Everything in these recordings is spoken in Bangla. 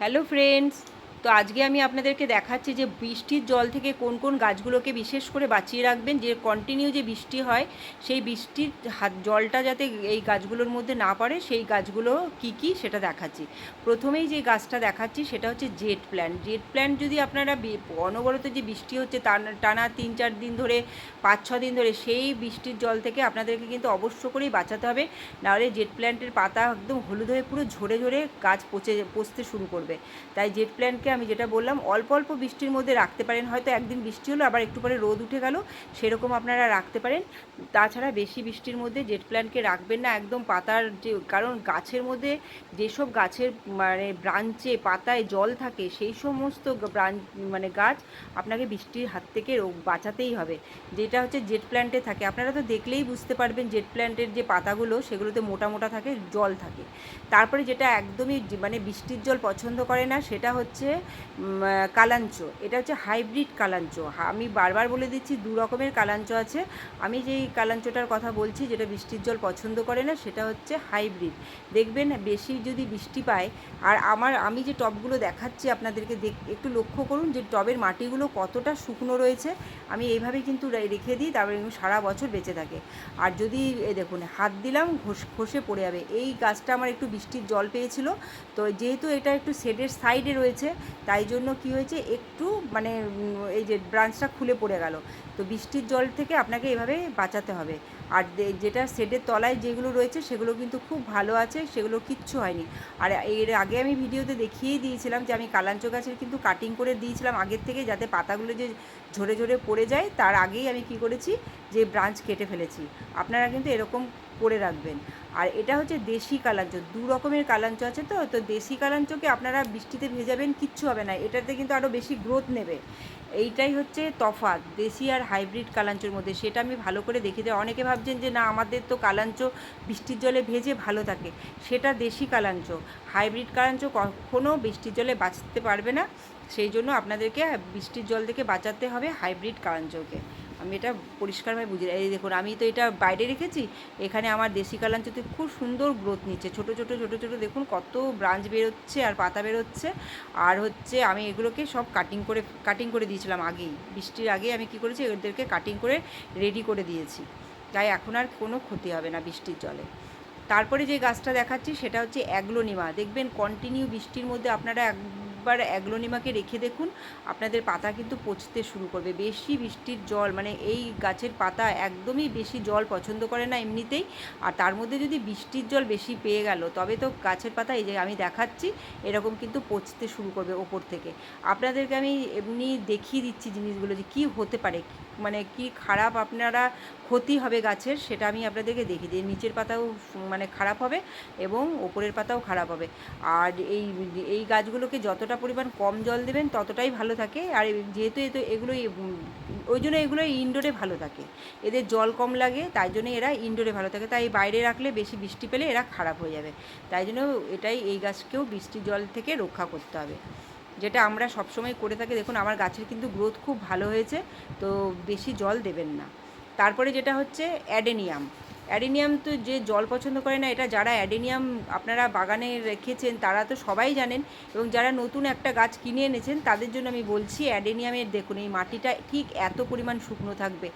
হ্যালো ফ্রেন্ডস তো আজকে আমি আপনাদেরকে দেখাচ্ছি যে বৃষ্টির জল থেকে কোন কোন গাছগুলোকে বিশেষ করে বাঁচিয়ে রাখবেন, যে কন্টিনিউ যে বৃষ্টি হয়, সেই বৃষ্টির হাত, জলটা যাতে এই গাছগুলোর মধ্যে না পড়ে, সেই গাছগুলো কি কি সেটা দেখাচ্ছি। প্রথমেই যে গাছটা দেখাচ্ছি সেটা হচ্ছে জেট প্ল্যান্ট। জেট প্ল্যান্ট যদি আপনারা অনবরত যে বৃষ্টি হচ্ছে টানা তিন চার দিন ধরে, পাঁচ ছ দিন ধরে, সেই বৃষ্টির জল থেকে আপনাদেরকে কিন্তু অবশ্য করেই বাঁচাতে হবে। নাহলে জেট প্ল্যান্টের পাতা একদম হলুদ হয়ে পুরো ঝরে ঝরে গাছ পচে, পচতে শুরু করবে। তাই জেট প্ল্যান্টকে আমি যেটা বললাম, অল্প অল্প বৃষ্টির মধ্যে রাখতে পারেন। হয়তো একদিন বৃষ্টি হলো, আবার একটু পরে রোদ উঠে গেল, সেরকম আপনারা রাখতে পারেন। তাছাড়া বেশি বৃষ্টির মধ্যে জেট প্ল্যান্টকে রাখবেন না, একদম পাতার যে, কারণ গাছের মধ্যে যেসব গাছের মানে ব্রাঞ্চে পাতায় জল থাকে, সেই সমস্ত ব্রাঞ্চ মানে গাছ আপনাকে বৃষ্টির হাত থেকে বাঁচাতেই হবে। যেটা হচ্ছে জেট প্ল্যান্টে থাকে। আপনারা তো দেখলেই বুঝতে পারবেন জেট প্ল্যান্টের যে পাতাগুলো, সেগুলোতে মোটা মোটা থাকে, জল থাকে। তারপরে যেটা একদমই মানে বৃষ্টির জল পছন্দ করে না, সেটা হচ্ছে কালাঞ্চ। এটা হচ্ছে হাইব্রিড কালাঞ্চ। আমি বারবার বলে দিচ্ছি, দু রকমের কালাঞ্চ আছে। আমি যেই কালাঞ্চটার কথা বলছি, যেটা বৃষ্টির জল পছন্দ করে না, সেটা হচ্ছে হাইব্রিড। দেখবেন, বেশি যদি বৃষ্টি পায়, আর আমার, আমি যে টবগুলো দেখাচ্ছি আপনাদেরকে, দেখ, একটু লক্ষ্য করুন যে টবের মাটিগুলো কতটা শুকনো রয়েছে। আমি এইভাবেই কিন্তু রেখে দিই, তারপরে সারা বছর বেঁচে থাকে। আর যদি, এ দেখুন, হাত দিলাম, ঘষ খসে পড়ে যাবে। এই গাছটা আমার একটু বৃষ্টির জল পেয়েছিল। তো যেহেতু এটা একটু শেডের সাইডে রয়েছে তাই জন্য কি হয়েছে, একটু মানে এই যে ব্রাঞ্চটা খুলে পড়ে গেল। তো বৃষ্টির জল থেকে আপনাকে এভাবে বাঁচাতে হবে। আর যেটা শেডের তলায় যেগুলো রয়েছে সেগুলো কিন্তু খুব ভালো আছে, সেগুলো কিচ্ছু হয়নি। আর এর আগে আমি ভিডিওতে দেখিয়েই দিয়েছিলাম যে আমি কালাঞ্চ গাছের কিন্তু কাটিং করে দিয়েছিলাম আগের থেকে যাতে পাতাগুলো যে ঝরে ঝরে পড়ে যায়, তার আগেই আমি কি করেছি যে ব্রাঞ্চ কেটে ফেলেছি। আপনারা কিন্তু এরকম করে রাখবেন। আর এটা হচ্ছে দেশি কালাঞ্চ, দু রকমের কালাঞ্চ আছে তো তো দেশি কালাঞ্চকে আপনারা বৃষ্টিতে ভেজাবেন, কিচ্ছু হবে না। এটাতে কিন্তু আরও বেশি গ্রোথ নেবে। এইটাই হচ্ছে তফাৎ, দেশি আর হাইব্রিড কালাঞ্চর মধ্যে। সেটা আমি ভালো করে দেখে দেয় অনেকে ভাবছেন যে না, আমাদের তো কালাঞ্চ বৃষ্টির জলে ভেজে ভালো থাকে। সেটা দেশি কালাঞ্চ। হাইব্রিড কালাঞ্চ কখনও বৃষ্টির জলে বাঁচতে পারবে না। সেই জন্য আপনাদেরকে বৃষ্টির জল থেকে বাঁচাতে হবে হাইব্রিড কালাঞ্চকে। আমি এটা পরিষ্কারভাবে বুঝি এই দেখুন, আমি তো এটা বাইরে রেখেছি। এখানে আমার দেশি কালাঞ্চতে খুব সুন্দর গ্রোথ নিচ্ছে। ছোট ছোট ছোট ছোট দেখুন কত ব্রাঞ্চ বেরোচ্ছে আর পাতা বেরোচ্ছে। আর হচ্ছে আমি এগুলোকে সব কাটিং করে কাটিং করে দিয়েছিলাম আগেই। বৃষ্টির আগে আমি কি করেছি, এদেরকে কাটিং করে রেডি করে দিয়েছি। তাই এখন আর কোনো ক্ষতি হবে না বৃষ্টির জলে। তারপরে যে গাছটা দেখাচ্ছি সেটা হচ্ছে অ্যাগ্লোনিমা। দেখবেন কন্টিনিউ বৃষ্টির মধ্যে আপনারা একবার অ্যাগ্লোনিমাকে রেখে দেখুন, আপনাদের পাতা কিন্তু পচতে শুরু করবে। বেশি বৃষ্টির জল মানে এই গাছের পাতা একদমই বেশি জল পছন্দ করে না এমনিতেই। আর তার মধ্যে যদি বৃষ্টির জল বেশি পেয়ে গেল, তবে তো গাছের পাতা এই যে আমি দেখাচ্ছি, এরকম কিন্তু পচতে শুরু করবে ওপর থেকে। আপনাদেরকে আমি এমনি দেখিয়ে দিচ্ছি জিনিসগুলো যে কী হতে পারে মানে কি খারাপ আপনারা ক্ষতি হবে গাছের, সেটা আমি আপনাদেরকে দেখিয়ে দিই। নিচের পাতাও মানে খারাপ হবে এবং ওপরের পাতাও খারাপ হবে। আর এই এই গাছগুলোকে যতটা পরিমাণ কম জল দেবেন, ততটাই ভালো থাকে। আর যেহেতু এতো এগুলো ওই জন্য এগুলো ইনডোরে ভালো থাকে। এদের জল কম লাগে, তাই জন্য এরা ইনডোরে ভালো থাকে। তাই বাইরে রাখলে বেশি বৃষ্টি পেলে এরা খারাপ হয়ে যাবে। তাই জন্য এটাই এই গাছকেও বৃষ্টির জল থেকে রক্ষা করতে হবে। যেটা আমরা সবসময় করে থাকি, দেখুন আমার গাছের কিন্তু গ্রোথ খুব ভালো হয়েছে, তো বেশি জল দেবেন না। তারপরে যেটা হচ্ছে অ্যাডেনিয়াম। অ্যাডেনিয়াম তো যে জল পছন্দ করে না, এটা যারা অ্যাডেনিয়াম আপনারা বাগানে রেখেছেন, তারা তো সবাই জানেন এবং যারা নতুন একটা গাছ কিনে এনেছেন, তাদের জন্য আমি বলছি অ্যাডেনিয়ামের দেখুন, এই মাটিটা ঠিক এত পরিমাণ শুকনো থাকবে।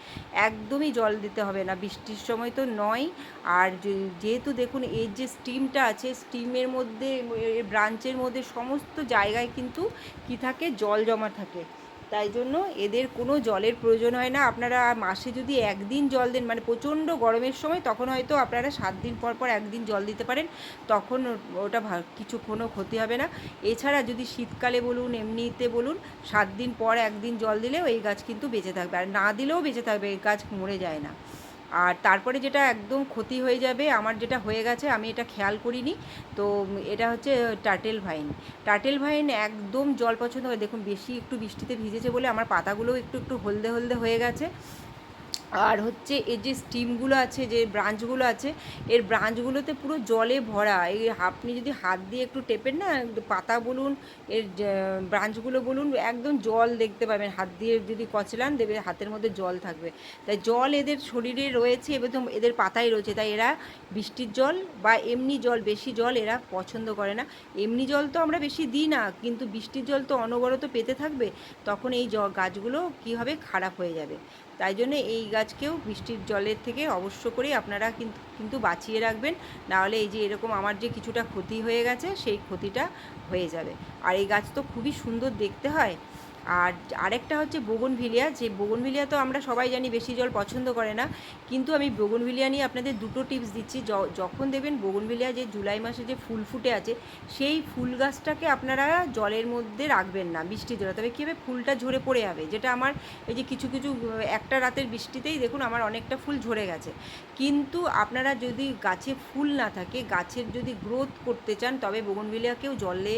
একদমই জল দিতে হবে না, বৃষ্টির সময় তো নয়। আর যেহেতু দেখুন, এর যে স্টিমটা আছে, স্টিমের মধ্যে ব্রাঞ্চের মধ্যে সমস্ত জায়গায় কিন্তু কি থাকে? জল জমা থাকে। তাই জন্য এদের কোনো জলের প্রয়োজন হয় না। আপনারা মাসে যদি একদিন জল দেন মানে প্রচণ্ড গরমের সময়, তখন হয়তো আপনারা সাত দিন পর পর একদিন জল দিতে পারেন। তখন ওটা কিছু কোনো ক্ষতি হবে না। এছাড়া যদি শীতকালে বলুন, এমনিতে বলুন, সাত দিন পর একদিন জল দিলেও এই গাছ কিন্তু বেঁচে থাকবে। আর না দিলেও বেঁচে থাকবে, এই গাছ মরে যায় না। আর তারপরে যেটা একদম ক্ষতি হয়ে যাবে, আমার যেটা হয়ে গেছে, আমি এটা খেয়াল করিনি। তো এটা হচ্ছে টার্টেল ভাইন। টার্টেল ভাইন একদম জল পছন্দ করে দেখুন, বেশি একটু বৃষ্টিতে ভিজেছে বলে আমার পাতাগুলোও একটু একটু হলদে হলদে হয়ে গেছে। আর হচ্ছে এর যে স্টিমগুলো আছে, যে ব্রাঞ্চগুলো আছে, এর ব্রাঞ্চগুলোতে পুরো জলে ভরা। এই আপনি যদি হাত দিয়ে একটু টেপেন না পাতা বলুন, এর ব্রাঞ্চগুলো বলুন, একদম জল দেখতে পাবেন। হাত দিয়ে যদি কচলান দেবে হাতের মধ্যে জল থাকবে। তাই জল এদের শরীরে রয়েছে এবং এদের পাতায় রয়েছে, তাই এরা বৃষ্টির জল বা এমনি জল, বেশি জল এরা পছন্দ করে না। এমনি জল তো আমরা বেশি দিই না, কিন্তু বৃষ্টির জল তো অনবরত পেতে থাকবে, তখন এই গাছগুলো কী হবে খারাপ হয়ে যাবে? তাই জন্য এই গাছকেও বৃষ্টির জলের থেকে অবশ্য করেই আপনারা কিন্তু কিন্তু বাঁচিয়ে রাখবেন। নাহলে এই যে এরকম আমার যে কিছুটা ক্ষতি হয়ে গেছে, সেই ক্ষতিটা হয়ে যাবে। আর এই গাছ তো খুবই সুন্দর দেখতে হয়। আর আরেকটা হচ্ছে বোগনভিলিয়া, যে বোগনভিলিয়া তো আমরা সবাই জানি বেশি জল পছন্দ করে না, কিন্তু আমি বোগনভিলিয়া নিয়ে আপনাদের দুটো টিপস দিচ্ছি। যখন দেখবেন বোগনভিলিয়া যে জুলাই মাসে যে ফুল ফুটে আছে, সেই ফুল গাছটাকে আপনারা জলের মধ্যে রাখবেন না, বৃষ্টির জলে। তবে কী হবে ফুলটা ঝরে পড়ে যাবে? যেটা আমার এই যে কিছু কিছু, একটা রাতের বৃষ্টিতেই দেখুন আমার অনেকটা ফুল ঝরে গেছে। কিন্তু আপনারা যদি গাছে ফুল না থাকে, গাছের যদি গ্রোথ করতে চান, তবে বোগনভিলিয়াকেও জলে,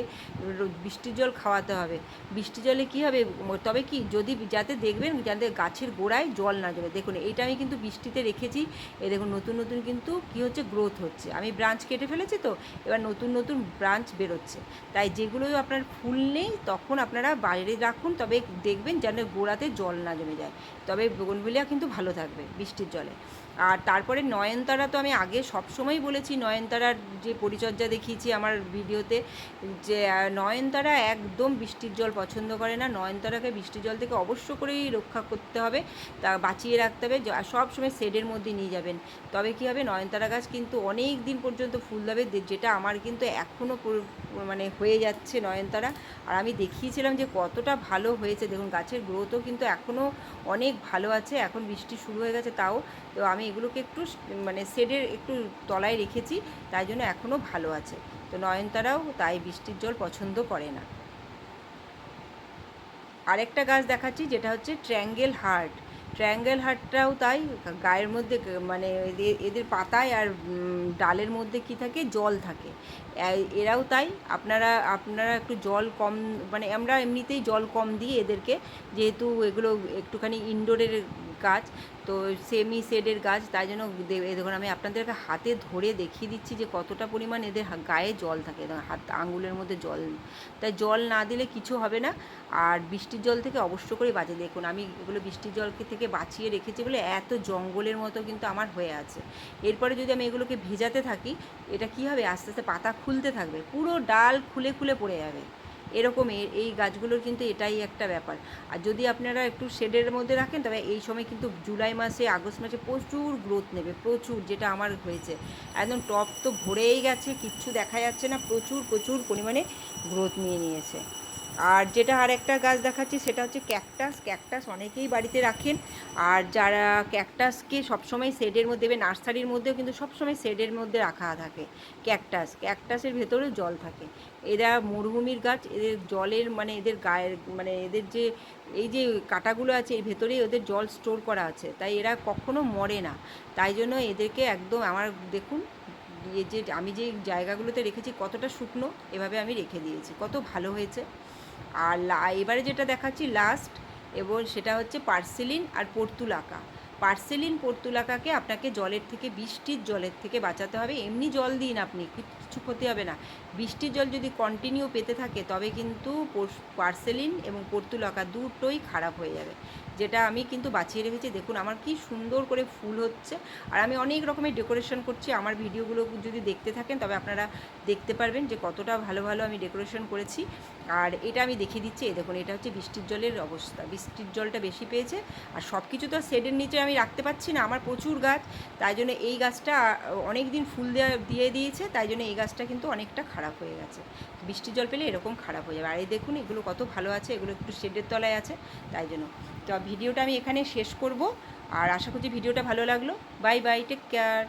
বৃষ্টির জল খাওয়াতে হবে। বৃষ্টি জলে কী হবে তবে তবে কি যদি যাতে দেখবেন যাতে গাছের গোড়ায় জল না জমে। দেখুন, এইটা আমি কিন্তু বৃষ্টিতে রেখেছি। এ দেখুন, নতুন নতুন কিন্তু কী হচ্ছে গ্রোথ হচ্ছে। আমি ব্রাঞ্চ কেটে ফেলেছি তো, এবার নতুন নতুন ব্রাঞ্চ বেরোচ্ছে। তাই যেগুলো আপনার ফুল নেই, তখন আপনারা বাইরে রাখুন, তবে দেখবেন যেন গোড়াতে জল না জমে যায়। তবে বগনভিলিয়া কিন্তু ভালো থাকবে বৃষ্টির জলে। আর তারপরে নয়নতারা তো আমি আগে সবসময় বলেছি, নয়নতারার যে পরিচর্যা দেখিয়েছি আমার ভিডিওতে, যে নয়নতারা একদম বৃষ্টির জল পছন্দ করে না। নয়নতারাকে বৃষ্টির জল থেকে অবশ্য করেই রক্ষা করতে হবে, তা বাঁচিয়ে রাখতে হবে সব সময় শেডের মধ্যে নিয়ে যাবেন। তবে কী হবে, নয়নতারা গাছ কিন্তু অনেক দিন পর্যন্ত ফুল দেবে যেটা আমার কিন্তু এখনও মানে হয়ে যাচ্ছে নয়নতারা। আর আমি দেখিয়েছিলাম যে, কতটা ভালো হয়েছে। দেখুন, গাছের গ্রোথও কিন্তু এখনও অনেক ভালো আছে, এখন বৃষ্টি শুরু হয়ে গেছে তাও। তো আমি এগুলোকে একটু মানে শেডের একটু তলায় রেখেছি, তাই জন্য এখনও ভালো আছে। তো নয়নতারাও তাই বৃষ্টির জল পছন্দ করে না। আরেকটা গাছ দেখাচ্ছি, যেটা হচ্ছে ট্র্যাঙ্গেল হার্ট। ট্রায়াঙ্গেল হাটটাও তাই গায়ের মধ্যে মানে এদের পাতায় আর ডালের মধ্যে কি থাকে? জল থাকে। এরাও তাই, আপনারা আপনারা একটু জল কম মানে আমরা এমনিতেই জল কম দিই এদেরকে, যেহেতু এগুলো একটুখানি ইনডোরের গাছ, তো সেমি শেডের গাছ, তাই জন্য দেখুন আমি আপনাদেরকে হাতে ধরে দেখিয়ে দিচ্ছি যে কতটা পরিমাণ এদের গায়ে জল থাকে। হাত আঙুলের মধ্যে জল তাই জল না দিলে কিছু হবে না। আর বৃষ্টির জল থেকে অবশ্য করে বাঁচে দেখুন আমি এগুলো বৃষ্টির জলকে থেকে বাঁচিয়ে রেখেছি বলে এত জঙ্গলের মতো কিন্তু আমার হয়ে আছে। এরপরে যদি আমি এগুলোকে ভেজাতে থাকি, এটা কী হবে? আস্তে আস্তে পাতা খুলতে থাকবে। পুরো ডাল খুলে খুলে পড়ে যাবে। এরকম এই গাছগুলোর কিন্তু এটাই একটা ব্যাপার। আর যদি আপনারা একটু শেডের মধ্যে রাখেন, তবে এই সময় কিন্তু জুলাই মাসে, আগস্ট মাসে প্রচুর গ্রোথ নেবে, প্রচুর, যেটা আমার হয়েছে। একদম টপ তো ভরেই গেছে, কিচ্ছু দেখা যাচ্ছে না, প্রচুর প্রচুর পরিমাণে গ্রোথ নিয়ে নিয়েছে। আর যেটা আর একটা গাছ দেখাচ্ছি, সেটা হচ্ছে ক্যাকটাস। ক্যাকটাস অনেকেই বাড়িতে রাখেন। আর যারা ক্যাকটাসকে সবসময় শেডের মধ্যে দেবে নার্সারির মধ্যেও কিন্তু সবসময় শেডের মধ্যে রাখা থাকে ক্যাকটাস। ক্যাকটাসের ভেতরেও জল থাকে। এরা মরুভূমির গাছ, এদের জলের মানে এদের গায়ের মানে এদের যে এই যে কাটাগুলো আছে এই ভেতরেই ওদের জল স্টোর করা আছে। তাই এরা কখনো মরে না। তাই জন্য এদেরকে একদম আমার দেখুন যে আমি যে জায়গাগুলোতে রেখেছি কতটা শুকনো, এভাবে আমি রেখে দিয়েছি। কত ভালো হয়েছে। আর এবারে যেটা দেখাচ্ছি লাস্ট এবং সেটা হচ্ছে পার্সেলিন আর পর্তুলাকা পার্সেলিন পর্তুলাকাকে আপনাকে জলের থেকে, বৃষ্টির জলের থেকে বাঁচাতে হবে। এমনি জল দিন আপনি কিছু ক্ষতি হবে না। বৃষ্টির জল যদি কন্টিনিউ পেতে থাকে, তবে কিন্তু পার্সেলিন এবং পর্তুলাকা দুটোই খারাপ হয়ে যাবে। যেটা আমি কিন্তু বাঁচিয়ে রেখেছি। দেখুন, আমার কি সুন্দর করে ফুল হচ্ছে। আর আমি অনেক রকমের ডেকোরেশন করছি। আমার ভিডিওগুলো যদি দেখতে থাকেন, তবে আপনারা দেখতে পারবেন যে কতটা ভালো ভালো আমি ডেকোরেশন করেছি। আর এটা আমি দেখিয়ে দিচ্ছি। এই দেখুন, এটা হচ্ছে বৃষ্টির জলের অবস্থা। বৃষ্টির জলটা বেশি পেয়েছে। আর সব কিছু তো শেডের নিচে আমি রাখতে পারছি না। আমার প্রচুর গাছ। তাই জন্য এই গাছটা অনেক দিন ফুল দেওয়া দিয়ে দিয়েছে। তাই জন্য এই গাছটা কিন্তু অনেকটা খারাপ হয়ে গেছে। বৃষ্টির জল পেলে এরকম খারাপ হয়ে যাবে। আর এই দেখুন, এগুলো কত ভালো আছে। এগুলো একটু শেডের তলায় আছে। তাই জন্য। তো ভিডিওটা আমি এখানে শেষ করব। আর আশা করছি ভিডিওটা ভালো লাগল। Bye bye take care